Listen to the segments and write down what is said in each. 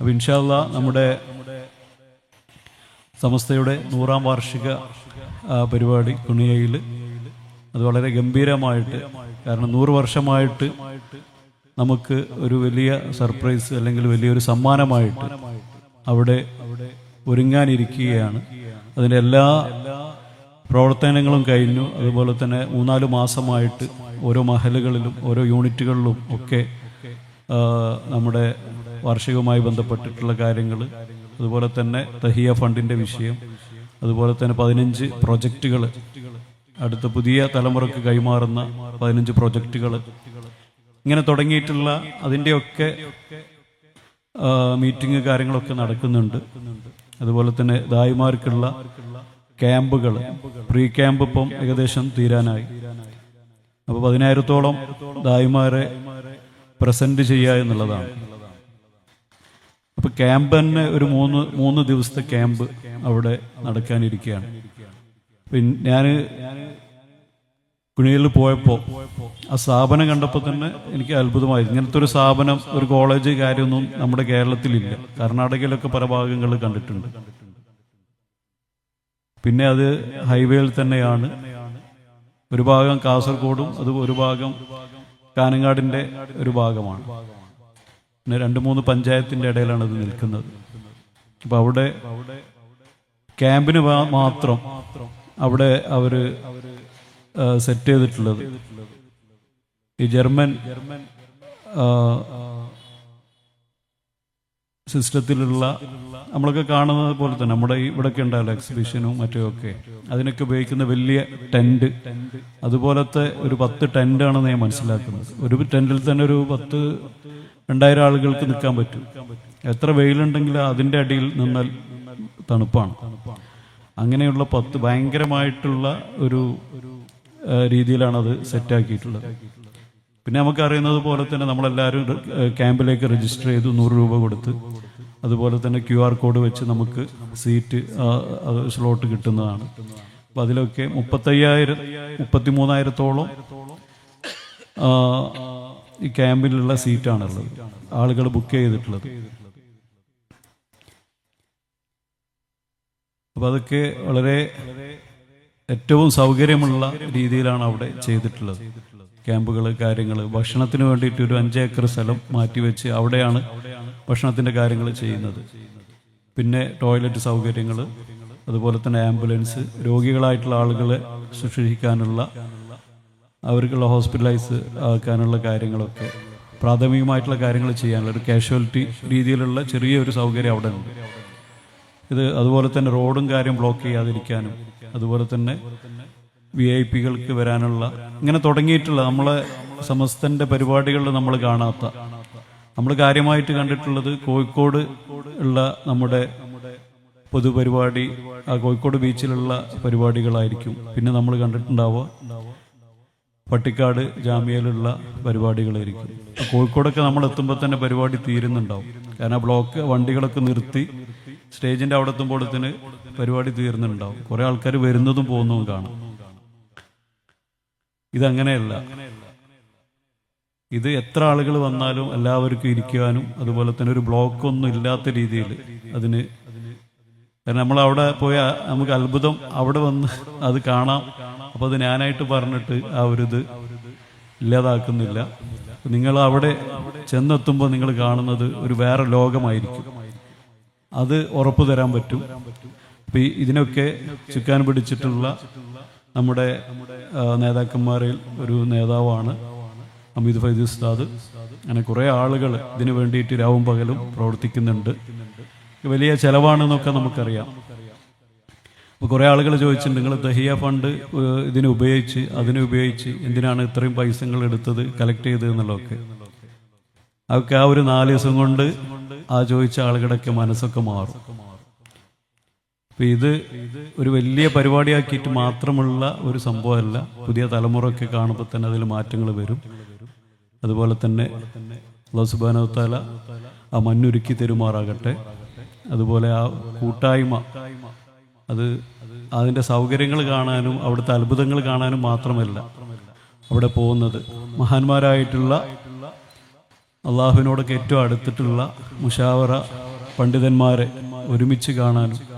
അപ്പോൾ ഇൻഷാല്ല നമ്മുടെ സമസ്തയുടെ നൂറാം വാർഷിക പരിപാടി കുണിയയിൽ അത് വളരെ ഗംഭീരമായിട്ട് കാരണം നൂറ് വർഷമായിട്ട് നമുക്ക് ഒരു വലിയ സർപ്രൈസ് അല്ലെങ്കിൽ വലിയൊരു സമ്മാനമായിട്ട് അവിടെ ഒരുങ്ങാനിരിക്കുകയാണ്. അതിന്റെ എല്ലാ പ്രവർത്തനങ്ങളും കഴിഞ്ഞു. അതുപോലെ തന്നെ മൂന്നാൽ മാസമായിട്ട് ഓരോ മഹലുകളിലും ഓരോ യൂണിറ്റുകളിലും ഒക്കെ നമ്മുടെ വാർഷികവുമായി ബന്ധപ്പെട്ടിട്ടുള്ള കാര്യങ്ങൾ അതുപോലെ തന്നെ തഹിയ ഫണ്ടിന്റെ വിഷയം അതുപോലെ തന്നെ പതിനഞ്ച് പ്രൊജക്റ്റുകൾ അടുത്ത പുതിയ തലമുറയ്ക്ക് കൈമാറുന്ന പതിനഞ്ച് പ്രൊജക്റ്റുകൾ ഇങ്ങനെ തുടങ്ങിയിട്ടുള്ള അതിന്റെയൊക്കെ മീറ്റിംഗ് കാര്യങ്ങളൊക്കെ നടക്കുന്നുണ്ട്. അതുപോലെ തന്നെ ദായിമാർക്കുള്ള ക്യാമ്പുകൾ പ്രീ ക്യാമ്പ് ഇപ്പം ഏകദേശം തീരാനായി. അപ്പോൾ പതിനായിരത്തോളം ദായിമാരെ പ്രസന്റ് ചെയ്യുക എന്നുള്ളതാണ്. അപ്പം ക്യാമ്പ് തന്നെ ഒരു മൂന്ന് മൂന്ന് ദിവസത്തെ ക്യാമ്പ് അവിടെ നടക്കാനിരിക്കുകയാണ്. പിന്നെ ഞാൻ കുഴിയിൽ പോയപ്പോൾ ആ സ്ഥാപനം കണ്ടപ്പോൾ തന്നെ എനിക്ക് അത്ഭുതമായി. ഇങ്ങനത്തെ ഒരു സ്ഥാപനം ഒരു കോളേജ് കാര്യമൊന്നും നമ്മുടെ കേരളത്തിലില്ല. കർണാടകയിലൊക്കെ പല ഭാഗങ്ങൾ കണ്ടിട്ടുണ്ട്. പിന്നെ അത് ഹൈവേയിൽ തന്നെയാണ്. ഒരു ഭാഗം കാസർഗോഡും അത് ഒരു ഭാഗം കാനങ്ങാടിന്റെ ഒരു ഭാഗമാണ്. പിന്നെ രണ്ട് മൂന്ന് പഞ്ചായത്തിന്റെ ഇടയിലാണ് ഇത് നിൽക്കുന്നത്. അപ്പൊ അവിടെ ക്യാമ്പിന് മാത്രം അവിടെ അവർ സെറ്റ് ചെയ്തിട്ടുള്ളത്. ഈ ജർമ്മൻ സിസ്റ്റത്തിലുള്ള നമ്മളൊക്കെ കാണുന്നത് പോലെ തന്നെ നമ്മുടെ ഇവിടെയൊക്കെ ഉണ്ടാവില്ല എക്സിബിഷനും മറ്റുമൊക്കെ അതിനൊക്കെ ഉപയോഗിക്കുന്ന വലിയ ടെന്റ് അതുപോലത്തെ ഒരു പത്ത് ടെന്റാണെന്ന് ഞാൻ മനസ്സിലാക്കുന്നത്. ഒരു ടെന്റിൽ തന്നെ ഒരു പത്ത് രണ്ടായിരം ആളുകൾക്ക് നിൽക്കാൻ പറ്റും. എത്ര വെയിലുണ്ടെങ്കിൽ അതിന്റെ അടിയിൽ നിന്നാൽ തണുപ്പാണ്. അങ്ങനെയുള്ള പത്ത് ഭയങ്കരമായിട്ടുള്ള ഒരു രീതിയിലാണ് അത് സെറ്റാക്കിയിട്ടുള്ളത് പിന്നെ നമുക്കറിയുന്നത് പോലെ തന്നെ നമ്മളെല്ലാവരും ക്യാമ്പിലേക്ക് രജിസ്റ്റർ ചെയ്ത് നൂറ് രൂപ കൊടുത്ത് അതുപോലെ തന്നെ ക്യു ആർ കോഡ് വെച്ച് നമുക്ക് സീറ്റ് സ്ലോട്ട് കിട്ടുന്നതാണ്. അപ്പം അതിലൊക്കെ മുപ്പത്തയ്യായിരം മുപ്പത്തി മൂന്നായിരത്തോളം ഈ ക്യാമ്പിലുള്ള സീറ്റാണുള്ളത് ആളുകൾ ബുക്ക് ചെയ്തിട്ടുള്ളത്. അപ്പം അതൊക്കെ വളരെ ഏറ്റവും സൗകര്യമുള്ള രീതിയിലാണ് അവിടെ ചെയ്തിട്ടുള്ളത്. ക്യാമ്പുകൾ കാര്യങ്ങൾ. ഭക്ഷണത്തിന് വേണ്ടിയിട്ട് ഒരു അഞ്ച് ഏക്കർ സ്ഥലം മാറ്റിവെച്ച് അവിടെയാണ് ഭക്ഷണത്തിന്റെ കാര്യങ്ങൾ ചെയ്യുന്നത്. പിന്നെ ടോയ്ലറ്റ് സൗകര്യങ്ങൾ അതുപോലെ തന്നെ ആംബുലൻസ്. രോഗികളായിട്ടുള്ള ആളുകളെ ശുശ്രൂഷിക്കാനുള്ള അവർക്കുള്ള ഹോസ്പിറ്റലൈസ് ആക്കാനുള്ള കാര്യങ്ങളൊക്കെ പ്രാഥമികമായിട്ടുള്ള കാര്യങ്ങൾ ചെയ്യാനുള്ള ഒരു കാഷ്വാലിറ്റി രീതിയിലുള്ള ചെറിയൊരു സൗകര്യം അവിടെ ഉണ്ട്. ഇത് അതുപോലെ തന്നെ റോഡും കാര്യം ബ്ലോക്ക് ചെയ്യാതിരിക്കാനും അതുപോലെ തന്നെ വി ഐ പികൾക്ക് വരാനുള്ള ഇങ്ങനെ തുടങ്ങിയിട്ടുള്ള നമ്മളെ സമസ്തന്റെ പരിപാടികളിൽ നമ്മൾ കാണാത്ത നമ്മൾ കാര്യമായിട്ട് കണ്ടിട്ടുള്ളത് കോഴിക്കോട് ഉള്ള നമ്മുടെ പൊതുപരിപാടി ആ കോഴിക്കോട് ബീച്ചിലുള്ള പരിപാടികളായിരിക്കും. പിന്നെ നമ്മൾ കണ്ടിട്ടുണ്ടാവുക പട്ടിക്കാട് ജാമ്യയിലുള്ള പരിപാടികളായിരിക്കും. കോഴിക്കോടൊക്കെ നമ്മൾ എത്തുമ്പോൾ തന്നെ പരിപാടി തീരുന്നുണ്ടാവും. കാരണം ബ്ലോക്ക് വണ്ടികളൊക്കെ നിർത്തി സ്റ്റേജിന്റെ അവിടെ എത്തുമ്പോഴത്തിന് പരിപാടി തീർന്നുണ്ടാവും. കുറേ ആൾക്കാർ വരുന്നതും പോകുന്നതും കാണാം. ഇതങ്ങനെയല്ല. ഇത് എത്ര ആളുകൾ വന്നാലും എല്ലാവർക്കും ഇരിക്കുവാനും അതുപോലെ തന്നെ ഒരു ബ്ലോക്ക് ഒന്നും ഇല്ലാത്ത രീതിയിൽ അതിന് കാരണം നമ്മൾ അവിടെ പോയ നമുക്ക് അത്ഭുതം അവിടെ വന്ന് അത് കാണാം. അപ്പൊ അത് ഞാനായിട്ട് പറഞ്ഞിട്ട് ആ ഒരു ഇത് ഇല്ലാതാക്കുന്നില്ല. നിങ്ങൾ അവിടെ ചെന്നെത്തുമ്പോൾ നിങ്ങൾ കാണുന്നത് ഒരു വേറെ ലോകമായിരിക്കും. അത് ഉറപ്പു തരാൻ പറ്റും. അപ്പൊ ഇതിനൊക്കെ ചുക്കാൻ പിടിച്ചിട്ടുള്ള നമ്മുടെ നേതാക്കന്മാരിൽ ഒരു നേതാവാണ് അമിത് ഫൈദ് ഉസ്താദ്. അങ്ങനെ കുറെ ആളുകൾ ഇതിനു വേണ്ടിയിട്ട് രാവും പകലും പ്രവർത്തിക്കുന്നുണ്ട്. വലിയ ചെലവാണെന്നൊക്കെ നമുക്കറിയാം. അപ്പോൾ കുറേ ആളുകൾ ചോദിച്ചിട്ടുണ്ട് നിങ്ങൾ ദഹിയ ഫണ്ട് ഇതിനുപയോഗിച്ച് ഇതിന് ഉപയോഗിച്ച് അതിനെ ഉപയോഗിച്ച് എന്തിനാണ് ഇത്രയും പൈസകൾ എടുത്തത് കളക്ട് ചെയ്തത് എന്നുള്ളതൊക്കെ? അതൊക്കെ ആ ഒരു നാല് ദിവസം കൊണ്ട് ആ ചോദിച്ച ആളുകളൊക്കെ മനസ്സൊക്കെ മാറും. അപ്പൊ ഇത് ഒരു വലിയ പരിപാടിയാക്കിയിട്ട് മാത്രമുള്ള ഒരു സംഭവമല്ല. പുതിയ തലമുറയൊക്കെ കാണുമ്പോൾ തന്നെ അതിൽ മാറ്റങ്ങൾ വരും. അതുപോലെ തന്നെ ലോസുബാനോത്താല ആ മണ്ണുരുക്കി തെരുമാറാകട്ടെ. അതുപോലെ ആ കൂട്ടായ്മ അത് അതിന്റെ സൗകര്യങ്ങൾ കാണാനും അവിടുത്തെ അത്ഭുതങ്ങൾ കാണാനും മാത്രമല്ല അവിടെ പോകുന്നത്. മഹാന്മാരായിട്ടുള്ള അള്ളാഹുവിനോടൊക്കെ ഏറ്റവും അടുത്തിട്ടുള്ള മുഷാവറ പണ്ഡിതന്മാരെ ഒരുമിച്ച് കാണാനും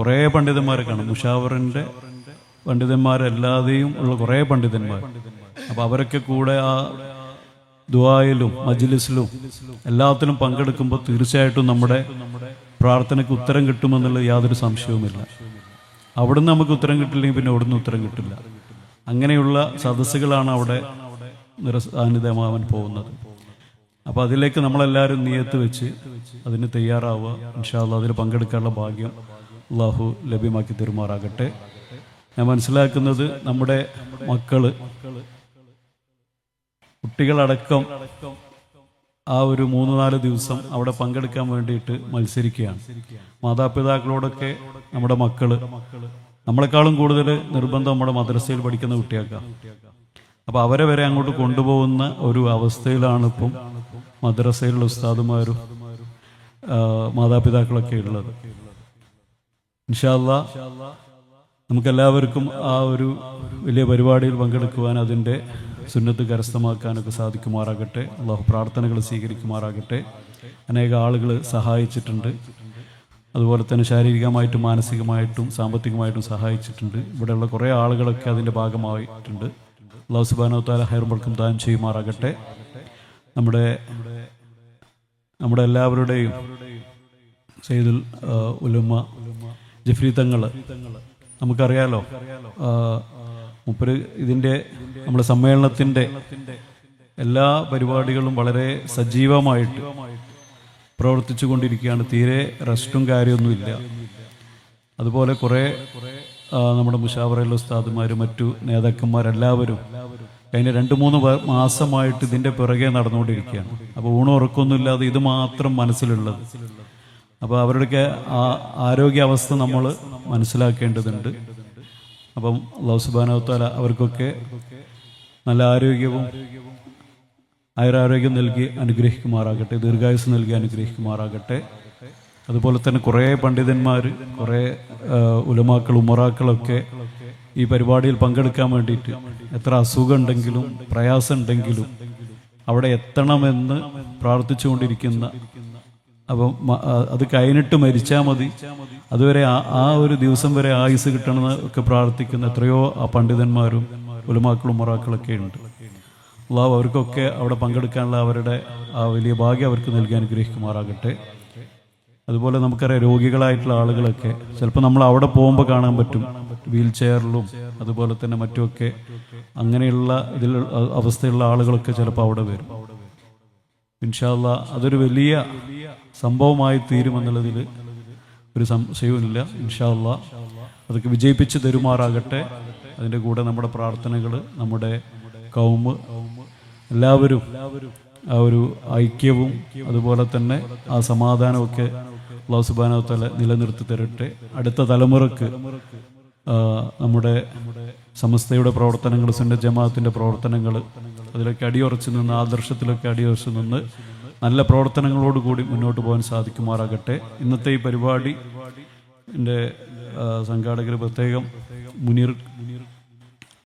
കുറേ പണ്ഡിതന്മാരെ കാണും. മുഷാവറിന്റെ പണ്ഡിതന്മാരല്ലാതെയും ഉള്ള കുറേ പണ്ഡിതന്മാർ. അപ്പോൾ അവരൊക്കെ കൂടെ ആ ദുബായിലും മജ്ലിസിലും എല്ലാത്തിലും പങ്കെടുക്കുമ്പോൾ തീർച്ചയായിട്ടും നമ്മുടെ പ്രാർത്ഥനയ്ക്ക് ഉത്തരം കിട്ടുമെന്നുള്ള യാതൊരു സംശയവുമില്ല. അവിടുന്ന് നമുക്ക് ഉത്തരം കിട്ടില്ലെങ്കിൽ പിന്നെ അവിടുന്ന് ഉത്തരം കിട്ടില്ല. അങ്ങനെയുള്ള സദസ്സുകളാണ് അവിടെ നിരസാന്നിധ്യമാവാൻ പോകുന്നത്. അപ്പോൾ അതിലേക്ക് നമ്മളെല്ലാവരും നിയത്ത് വെച്ച് അതിന് തയ്യാറാവുക. ഇൻഷാല്ല അതിൽ പങ്കെടുക്കാനുള്ള ഭാഗ്യം അള്ളാഹു ലഭ്യമാക്കി തീരുമാറാകട്ടെ. ഞാൻ മനസ്സിലാക്കുന്നത് നമ്മുടെ മക്കൾ കുട്ടികളടക്കം ആ ഒരു മൂന്ന് നാല് ദിവസം അവിടെ പങ്കെടുക്കാൻ വേണ്ടിയിട്ട് മത്സരിക്കുകയാണ്. മാതാപിതാക്കളോടൊക്കെ നമ്മുടെ മക്കൾ നമ്മളെക്കാളും കൂടുതൽ നിർബന്ധം നമ്മുടെ മദ്രസയിൽ പഠിക്കുന്ന കുട്ടികൾക്കാണ് അപ്പൊ അവരെ വരെ അങ്ങോട്ട് കൊണ്ടുപോകുന്ന ഒരു അവസ്ഥയിലാണ് ഇപ്പം മദ്രസയിലുള്ള ഉസ്താദുമാരും മാതാപിതാക്കളൊക്കെ ഉള്ളത്. ഇൻഷാല്ല നമുക്കെല്ലാവർക്കും ആ ഒരു വലിയ പരിപാടിയിൽ പങ്കെടുക്കുവാൻ അതിന്റെ സുന്നത്ത് കരസ്ഥമാക്കാനൊക്കെ സാധിക്കുമാറാകട്ടെ. അള്ളാഹു പ്രാർത്ഥനകൾ സ്വീകരിക്കുമാറാകട്ടെ. അനേക ആളുകൾ സഹായിച്ചിട്ടുണ്ട്. അതുപോലെ തന്നെ ശാരീരികമായിട്ടും മാനസികമായിട്ടും സാമ്പത്തികമായിട്ടും സഹായിച്ചിട്ടുണ്ട്. ഇവിടെയുള്ള കുറേ ആളുകളൊക്കെ അതിന്റെ ഭാഗമായിട്ടുണ്ട്. അള്ളാഹു സുബാനോ താല ഹൈർമൾക്കും ദാനം ചെയ്യുമാറാകട്ടെ. നമ്മുടെ നമ്മുടെ എല്ലാവരുടെയും സെയ്ദുൽ ഉലുമ ജഫ്രി തങ്ങൾ നമുക്കറിയാലോ മുപ്പര് ഇതിന്റെ നമ്മുടെ സമ്മേളനത്തിന്റെ എല്ലാ പരിപാടികളും വളരെ സജീവമായിട്ട് പ്രവർത്തിച്ചു കൊണ്ടിരിക്കുകയാണ് തീരെ റെസ്റ്റും കാര്യമൊന്നുമില്ല. അതുപോലെ കുറേ നമ്മുടെ മുഷാവറയിലെ ഉസ്താദുമാരും മറ്റു നേതാക്കന്മാരെല്ലാവരും കഴിഞ്ഞ രണ്ട് മൂന്ന് മാസമായിട്ട് ഇതിന്റെ പിറകെ നടന്നുകൊണ്ടിരിക്കുകയാണ്. അപ്പോൾ ഊണുറക്കൊന്നുമില്ലാതെ ഇത് മാത്രം മനസ്സിലുള്ളത്. അപ്പോൾ അവരുടെയൊക്കെ ആ ആരോഗ്യാവസ്ഥ നമ്മൾ മനസ്സിലാക്കേണ്ടതുണ്ട്. അപ്പം അള്ളാഹു സുബാനവത്താല അവർക്കൊക്കെ നല്ല ആരോഗ്യവും ആയുരാരോഗ്യം നൽകി അനുഗ്രഹിക്കുമാറാകട്ടെ ദീർഘായുസ് നൽകി അനുഗ്രഹിക്കുമാറാകട്ടെ. അതുപോലെ തന്നെ കുറേ പണ്ഡിതന്മാർ കുറേ ഉലമാക്കൾ ഉമറാക്കളൊക്കെ ഈ പരിപാടിയിൽ പങ്കെടുക്കാൻ വേണ്ടിയിട്ട് എത്ര അസുഖം ഉണ്ടെങ്കിലും പ്രയാസം ഉണ്ടെങ്കിലും അവിടെ എത്തണമെന്ന് പ്രാർത്ഥിച്ചുകൊണ്ടിരിക്കുന്ന അപ്പം അത് കഴിഞ്ഞിട്ട് മരിച്ചാൽ മതി. അതുവരെ ആ ഒരു ദിവസം വരെ ആയുസ് കിട്ടണമെന്ന് ഒക്കെ പ്രാർത്ഥിക്കുന്ന എത്രയോ ആ പണ്ഡിതന്മാരും ഉലമാക്കളും മൊറാക്കളൊക്കെ ഉണ്ട്. അള്ളാഹു അവർക്കൊക്കെ അവിടെ പങ്കെടുക്കാനുള്ള അവരുടെ ആ വലിയ ഭാഗ്യം അവർക്ക് നൽകി അനുഗ്രഹിക്കുമാറാകട്ടെ. അതുപോലെ നമുക്കറിയാം രോഗികളായിട്ടുള്ള ആളുകളൊക്കെ ചിലപ്പോൾ നമ്മൾ അവിടെ പോകുമ്പോൾ കാണാൻ പറ്റും. വീൽ ചെയറിലും അതുപോലെ തന്നെ മറ്റുമൊക്കെ അങ്ങനെയുള്ള ഇതിൽ അവസ്ഥയുള്ള ആളുകളൊക്കെ ചിലപ്പോൾ അവിടെ വരും. ഇൻഷാല്ല അതൊരു വലിയ സംഭവമായി തീരുമെന്നുള്ളതിൽ ഒരു സംശയവുമില്ല ഇൻഷാല്ല അതൊക്കെ വിജയിപ്പിച്ച് തരുമാറാകട്ടെ. അതിന്റെ കൂടെ നമ്മുടെ പ്രാർത്ഥനകൾ നമ്മുടെ കൗമ് എല്ലാവരും ആ ഒരു ഐക്യവും അതുപോലെ തന്നെ ആ സമാധാനമൊക്കെ അള്ളാഹു സുബാനോ നിലനിർത്തി തരട്ടെ. അടുത്ത തലമുറയ്ക്ക് നമ്മുടെ സമസ്തയുടെ പ്രവർത്തനങ്ങൾ സുന്ന ജമാഅത്തിന്റെ പ്രവർത്തനങ്ങൾ അതിലൊക്കെ അടിയുറച്ച് നിന്ന് ആദർശത്തിലൊക്കെ അടിയുറച്ച് നിന്ന് നല്ല പ്രവർത്തനങ്ങളോടുകൂടി മുന്നോട്ട് പോകാൻ സാധിക്കുമാറാകട്ടെ. ഇന്നത്തെ ഈ പരിപാടി എന്റെ സംഘാടകർ പ്രത്യേകം മുനീർ